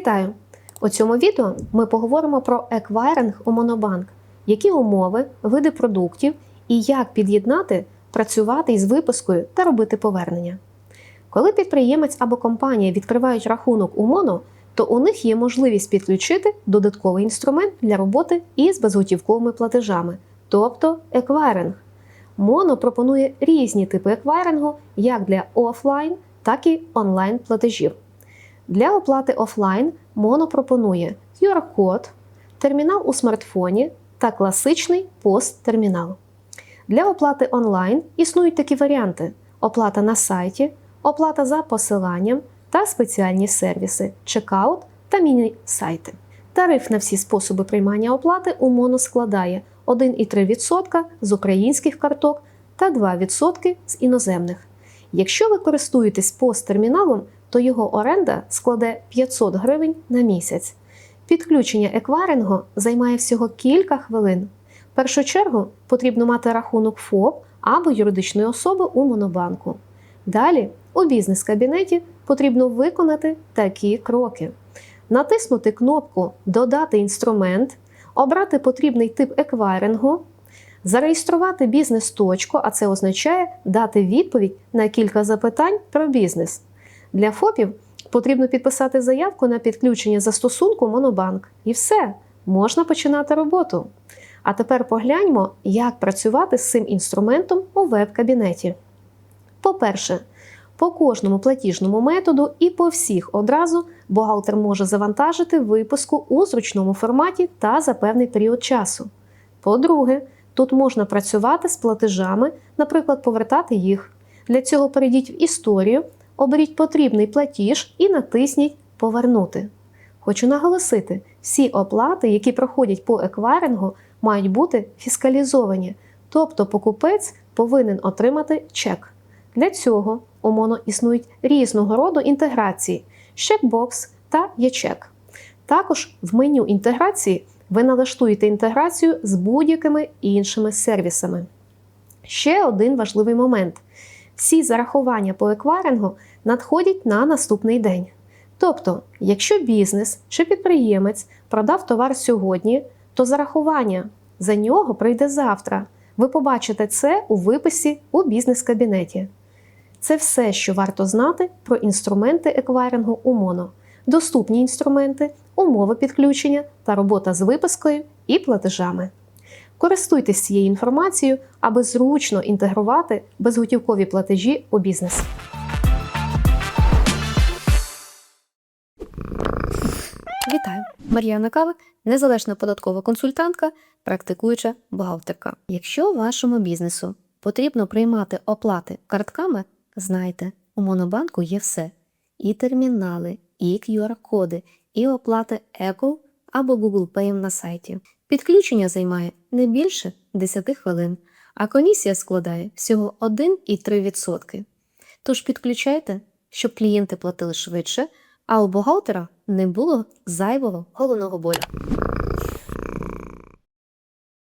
Вітаю! У цьому відео ми поговоримо про еквайринг у Монобанк, які умови, види продуктів і як під'єднати, працювати із випискою та робити повернення. Коли підприємець або компанія відкривають рахунок у Моно, то у них є можливість підключити додатковий інструмент для роботи із безготівковими платежами, тобто еквайринг. Моно пропонує різні типи еквайрингу як для офлайн, так і онлайн платежів. Для оплати офлайн Моно пропонує QR-код, термінал у смартфоні та класичний пост-термінал. Для оплати онлайн існують такі варіанти: оплата на сайті, оплата за посиланням та спеціальні сервіси, чекаут та міні-сайти. Тариф на всі способи приймання оплати у Моно складає 1,3% з українських карток та 2% з іноземних. Якщо ви користуєтесь пост-терміналом, то його оренда складе 500 гривень на місяць. Підключення еквайрингу займає всього кілька хвилин. В першу чергу потрібно мати рахунок ФОП або юридичної особи у Монобанку. Далі у бізнес-кабінеті потрібно виконати такі кроки: натиснути кнопку Додати інструмент, обрати потрібний тип еквайрингу, зареєструвати бізнес-точку, а це означає дати відповідь на кілька запитань про бізнес. Для ФОПів потрібно підписати заявку на підключення застосунку Монобанк. І все, можна починати роботу. А тепер погляньмо, як працювати з цим інструментом у веб-кабінеті. По-перше, по кожному платіжному методу і по всіх одразу бухгалтер може завантажити випуску у зручному форматі та за певний період часу. По-друге, тут можна працювати з платежами, наприклад, повертати їх. Для цього перейдіть в історію, оберіть потрібний платіж і натисніть Повернути. Хочу наголосити, всі оплати, які проходять по еквайрингу, мають бути фіскалізовані, тобто покупець повинен отримати чек. Для цього у Моно існують різного роду інтеграції Checkbox та ЄЧЕК. Також в меню інтеграції ви налаштуєте інтеграцію з будь-якими іншими сервісами. Ще один важливий момент: всі зарахування по еквайрингу надходять на наступний день. Тобто, якщо бізнес чи підприємець продав товар сьогодні, то зарахування за нього прийде завтра. Ви побачите це у виписі у бізнес-кабінеті. Це все, що варто знати про інструменти еквайрингу у Моно, доступні інструменти, умови підключення та робота з випискою і платежами. Користуйтесь цією інформацією, аби зручно інтегрувати безготівкові платежі у бізнес. Вітаю! Мар'яна Кавик, незалежна податкова консультантка, практикуюча бухгалтерка. Якщо вашому бізнесу потрібно приймати оплати картками, знайте, у Монобанку є все: і термінали, і QR-коди, і оплати Apple або Google Pay на сайті. Підключення займає не більше 10 хвилин, а комісія складає всього 1,3%. Тож підключайте, щоб клієнти платили швидше, а у бухгалтера не було зайвого головного болю.